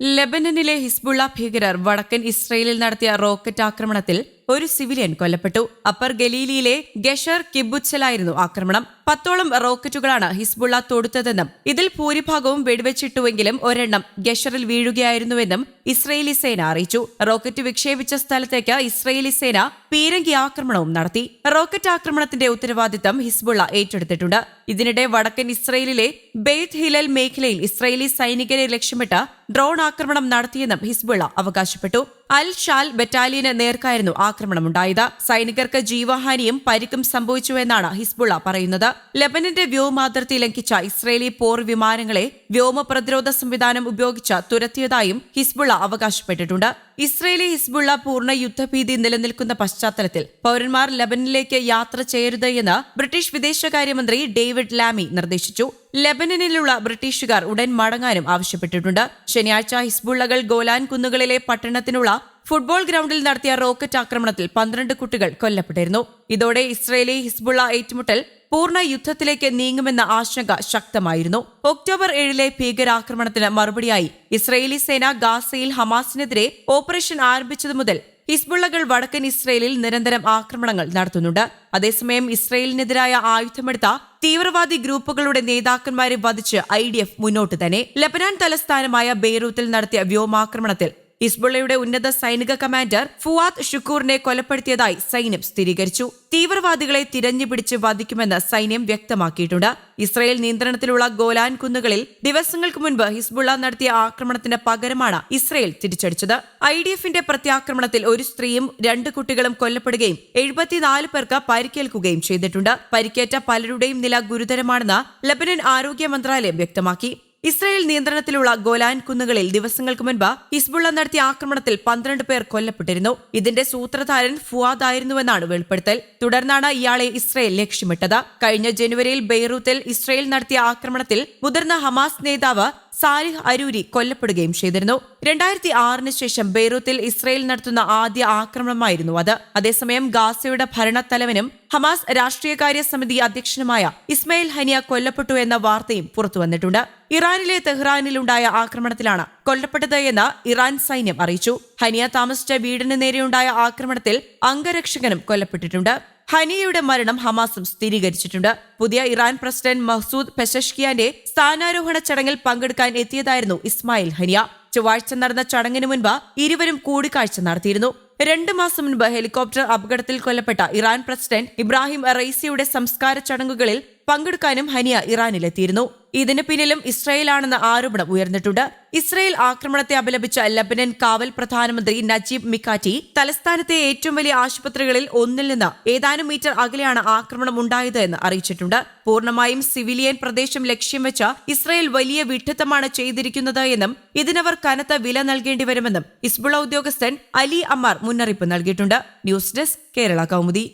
ലെബനനിലെ Hezbollah ഭീകരർ വടക്കൻ ഇസ്രയേലിൽ നടത്തിയ റോക്കറ്റ് ആക്രമണത്തിൽ ഒരു സിവിലിയൻ കൊല്ലപ്പെട്ടു. അപ്പർ ഗലീലിയിലെ ഗഷർ കിബുച്ചലായിരുന്നു ആക്രമണം. പത്തോളം റോക്കറ്റുകളാണ് ഹിസ്ബുള്ള തൊടുത്തതെന്നും ഇതിൽ ഭൂരിഭാഗവും വെടിവെച്ചിട്ടുവെങ്കിലും ഒരെണ്ണം ഗഷറിൽ വീഴുകയായിരുന്നുവെന്നും ഇസ്രയേലി സേന അറിയിച്ചു. റോക്കറ്റ് വിക്ഷേപിച്ച സ്ഥലത്തേക്ക് ഇസ്രയേലി സേന പീരങ്കി ആക്രമണവും നടത്തി. റോക്കറ്റ് ആക്രമണത്തിന്റെ ഉത്തരവാദിത്തം ഹിസ്ബുള്ള ഏറ്റെടുത്തിട്ടുണ്ട്. ഇതിനിടെ വടക്കൻ ഇസ്രയേലിലെ ബെയ്ത് ഹിലൽ മേഖലയിൽ ഇസ്രയേലി സൈനികരെ ലക്ഷ്യമിട്ട് ഡ്രോൺ ആക്രമണം നടത്തിയെന്നും ഹിസ്ബുള്ള അവകാശപ്പെട്ടു. അൽ ഷാൽ ബറ്റാലിയന് നേർക്കായിരുന്നു ആക്രമണമുണ്ടായത്. സൈനികർക്ക് ജീവഹാനിയും പരിക്കും സംഭവിച്ചുവെന്നാണ് ഹിസ്ബുള്ള പറയുന്നത്. ലബനന്റെ വ്യോമാതിർത്തി ലംഘിച്ച ഇസ്രയേലി പോർ വിമാനങ്ങളെ വ്യോമ പ്രതിരോധ സംവിധാനം ഉപയോഗിച്ച് തുരത്തിയതായും ഹിസ്ബുള്ള അവകാശപ്പെട്ടിട്ടുണ്ട്. ഇസ്രയേലി ഹിസ്ബുള്ള പൂർണ യുദ്ധഭീതി നിലനിൽക്കുന്ന പശ്ചാത്തലത്തിൽ പൌരന്മാർ ലബനിലേക്ക് യാത്ര ചെയ്യരുത് എന്ന് ബ്രിട്ടീഷ് വിദേശകാര്യമന്ത്രി ഡേവിഡ് ലാമി നിർദ്ദേശിച്ചു. ലെബനനിലുള്ള ബ്രിട്ടീഷുകാർ ഉടൻ മടങ്ങാനും ആവശ്യപ്പെട്ടിട്ടുണ്ട്. ശനിയാഴ്ച ഹിസ്ബുള്ളകൾ ഗോലാൻ കുന്നുകളിലെ പട്ടണത്തിനുള്ള ഫുട്ബോൾ ഗ്രൗണ്ടിൽ നടത്തിയ റോക്കറ്റ് ആക്രമണത്തിൽ പന്ത്രണ്ട് കുട്ടികൾ കൊല്ലപ്പെട്ടിരുന്നു. ഇതോടെ ഇസ്രയേലി ഹിസ്ബുള്ള ഏറ്റുമുട്ടൽ പൂർണ യുദ്ധത്തിലേക്ക് നീങ്ങുമെന്ന ആശങ്ക ശക്തമായിരുന്നു. ഒക്ടോബർ ഏഴിലെ ഭീകരാക്രമണത്തിന് മറുപടിയായി ഇസ്രയേലി സേന ഗാസയിൽ ഹമാസിനെതിരെ ഓപ്പറേഷൻ ആരംഭിച്ചതു മുതൽ ഹിസ്ബുള്ളകൾ വടക്കൻ ഇസ്രയേലിൽ നിരന്തരം ആക്രമണങ്ങൾ നടത്തുന്നുണ്ട്. അതേസമയം ഇസ്രയേലിനെതിരായ ആയുധമെടുത്ത തീവ്രവാദി ഗ്രൂപ്പുകളുടെ നേതാക്കന്മാരെ വധിച്ച് ഐ ഡി എഫ് മുന്നോട്ട് തന്നെ. ലബനാൻ തലസ്ഥാനമായ ബെയ്റൂത്തിൽ നടത്തിയ വ്യോമാക്രമണത്തിൽ ഹിസ്ബുള്ളയുടെ ഉന്നത സൈനിക കമാൻഡർ ഫുവാദ് ഷുക്കൂറിനെ കൊലപ്പെടുത്തിയതായി സൈന്യം സ്ഥിരീകരിച്ചു. തീവ്രവാദികളെ തിരഞ്ഞുപിടിച്ച് വധിക്കുമെന്ന് സൈന്യം വ്യക്തമാക്കിയിട്ടുണ്ട്. ഇസ്രയേൽ നിയന്ത്രണത്തിലുള്ള ഗോലാൻ കുന്നുകളിൽ ദിവസങ്ങൾക്ക് മുൻപ് ഹിസ്ബുള്ള നടത്തിയ ആക്രമണത്തിന് പകരമാണ് ഇസ്രയേൽ തിരിച്ചടിച്ചത്. ഐ ഡി എഫിന്റെ പ്രത്യാക്രമണത്തിൽ ഒരു സ്ത്രീയും രണ്ട് കുട്ടികളും കൊല്ലപ്പെടുകയും എഴുപത്തിനാല് പേർക്ക് പരിക്കേൽക്കുകയും ചെയ്തിട്ടുണ്ട്. പരിക്കേറ്റ പലരുടെയും നില ഗുരുതരമാണെന്ന് ലബനൻ ആരോഗ്യ മന്ത്രാലയം വ്യക്തമാക്കി. ഇസ്രായേൽ നിയന്ത്രണത്തിലുള്ള ഗോലാൻ കുന്നുകളിൽ ദിവസങ്ങൾക്ക് മുൻപ് ഹിസ്ബുള്ള നടത്തിയ ആക്രമണത്തിൽ പന്ത്രണ്ട് പേർ കൊല്ലപ്പെട്ടിരുന്നു. ഇതിന്റെ സൂത്രധാരൻ ഫുവാദ് ആയിരുന്നുവെന്നാണ് വെളിപ്പെടുത്തൽ. തുടർന്നാണ് ഇയാളെ ഇസ്രായേൽ ലക്ഷ്യമിട്ടത്. കഴിഞ്ഞ ജനുവരിയിൽ ബെയ്റൂത്തിൽ ഇസ്രായേൽ നടത്തിയ ആക്രമണത്തിൽ മുതിർന്ന ഹമാസ് നേതാവ് സാലിഹ് അരൂരി കൊല്ലപ്പെടുകയും ചെയ്തിരുന്നു. രണ്ടായിരത്തി ആറിന് ശേഷം ബെയ്റൂത്തിൽ ഇസ്രയേൽ നടത്തുന്ന ആദ്യ ആക്രമണമായിരുന്നു അത്. അതേസമയം ഗാസയുടെ ഭരണത്തലവനും ഹമാസ് രാഷ്ട്രീയകാര്യ സമിതി അധ്യക്ഷനുമായ ഇസ്മയിൽ ഹനിയ കൊല്ലപ്പെട്ടു എന്ന വാർത്തയും പുറത്തുവന്നിട്ടുണ്ട് ഇറാനിലെ തെഹ്റാനിലുണ്ടായ ആക്രമണത്തിലാണ് കൊല്ലപ്പെട്ടത് എന്ന് ഇറാൻ സൈന്യം അറിയിച്ചു. ഹനിയ താമസിച്ച വീടിന് നേരെയുണ്ടായ ആക്രമണത്തിൽ അംഗരക്ഷകനും കൊല്ലപ്പെട്ടിട്ടുണ്ട്. ഹനിയയുടെ മരണം ഹമാസും സ്ഥിരീകരിച്ചിട്ടുണ്ട്. പുതിയ ഇറാൻ പ്രസിഡന്റ് മഹ്സൂദ് പെഷഷ്കിയാന്റെ സ്ഥാനാരോഹണ ചടങ്ങിൽ പങ്കെടുക്കാൻ എത്തിയതായിരുന്നു ഇസ്മായിൽ ഹനിയ. ചൊവ്വാഴ്ച നടന്ന ചടങ്ങിന് മുൻപ് ഇരുവരും കൂടിക്കാഴ്ച നടത്തിയിരുന്നു. രണ്ട് മാസം മുൻപ് ഹെലികോപ്റ്റർ അപകടത്തിൽ കൊല്ലപ്പെട്ട ഇറാൻ പ്രസിഡന്റ് ഇബ്രാഹിം റൈസിയുടെ സംസ്കാര ചടങ്ങുകളിൽ പങ്കെടുക്കാനും ഹനിയ ഇറാനിലെത്തിയിരുന്നു. ഇതിന് പിന്നിലും ഇസ്രയേലാണെന്ന ആരോപണം ഉയർന്നിട്ടുണ്ട്. ഇസ്രയേൽ ആക്രമണത്തെ അപലപിച്ച ലബനൻ കാവൽ പ്രധാനമന്ത്രി നജീബ് മിക്കാറ്റി തലസ്ഥാനത്തെ ഏറ്റവും വലിയ ആശുപത്രികളിൽ ഒന്നിൽ നിന്ന് ഏതാനും മീറ്റർ അകലെയാണ് ആക്രമണം ഉണ്ടായത് എന്ന് അറിയിച്ചിട്ടുണ്ട്. പൂർണമായും സിവിലിയൻ പ്രദേശം ലക്ഷ്യം വെച്ച ഇസ്രയേൽ വലിയ വിഡ്ഢിത്തമാണ് ചെയ്തിരിക്കുന്നത് എന്നും ഇതിനവർ കനത്ത വില നൽകേണ്ടി വരുമെന്നും ഇസ്ബുള ഉദ്യോഗസ്ഥൻ അലി അമാർ മുന്നറിയിപ്പ് നൽകിയിട്ടുണ്ട്. News desk Kerala Kaumudi.